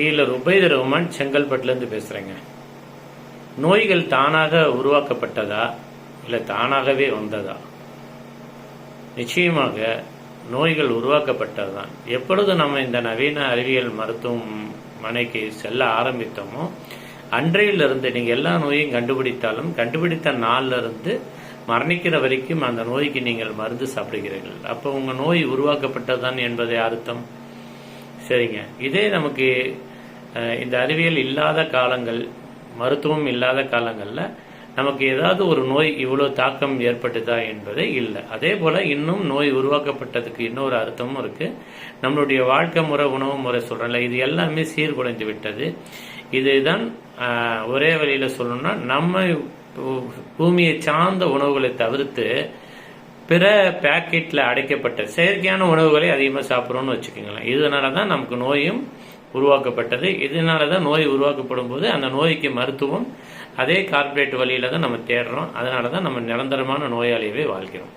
கீழே உபைத ரஹ்மான் செங்கல்பட்டுலேருந்து பேசுகிறேங்க நோய்கள் தானாக உருவாக்கப்பட்டதா? இல்லை தானாகவே வந்ததா? நிச்சயமாக நோய்கள் உருவாக்கப்பட்டது தான் எப்பொழுது நம்ம இந்த நவீன அறிவியல் மருத்துவமனைக்கு செல்ல ஆரம்பித்தோமோ அன்றையிலிருந்து நீங்கள் எல்லா நோயும் கண்டுபிடித்தாலும் கண்டுபிடித்த நாளிலிருந்து மரணிக்கிற வரைக்கும் அந்த நோய்க்கு நீங்கள் மருந்து சாப்பிடுகிறீர்கள். அப்போ உங்கள் நோய் உருவாக்கப்பட்டதுதான் என்பதை அர்த்தம். சரிங்க. இதே நமக்கு இந்த அறிவியல் இல்லாத காலங்கள் மருத்துவம் இல்லாத காலங்களில் நமக்கு ஏதாவது ஒரு நோய் இவ்வளோ தாக்கம் ஏற்பட்டுதா என்பதே இல்லை. அதே போல் இன்னும் நோய் உருவாக்கப்பட்டதுக்கு இன்னொரு அர்த்தமும் இருக்குது நம்மளுடைய வாழ்க்கை முறை உணவு முறை சொல்கிறோம்ல இது எல்லாமே சீர்குலைந்து விட்டது. இதுதான் ஒரே வழியில் சொல்லணும்னா நம்ம பூமியை சார்ந்த உணவுகளை தவிர்த்து பிற பேக்கெட்டில் அடைக்கப்பட்ட செயற்கையான உணவுகளை அதிகமாக சாப்பிட்றோம்னு வச்சுக்கோங்களேன். இதனால தான் நமக்கு நோயும் உருவாக்கப்பட்டது. இதனால தான் நோய் உருவாக்கப்படும் போது அந்த நோய்க்கு மருத்துவம் அதே கார்ப்பரேட் வழியில தான் நம்ம தேடுறோம். அதனால தான் நம்ம நிரந்தரமான நோயாளியவே வாழ்கிறோம்.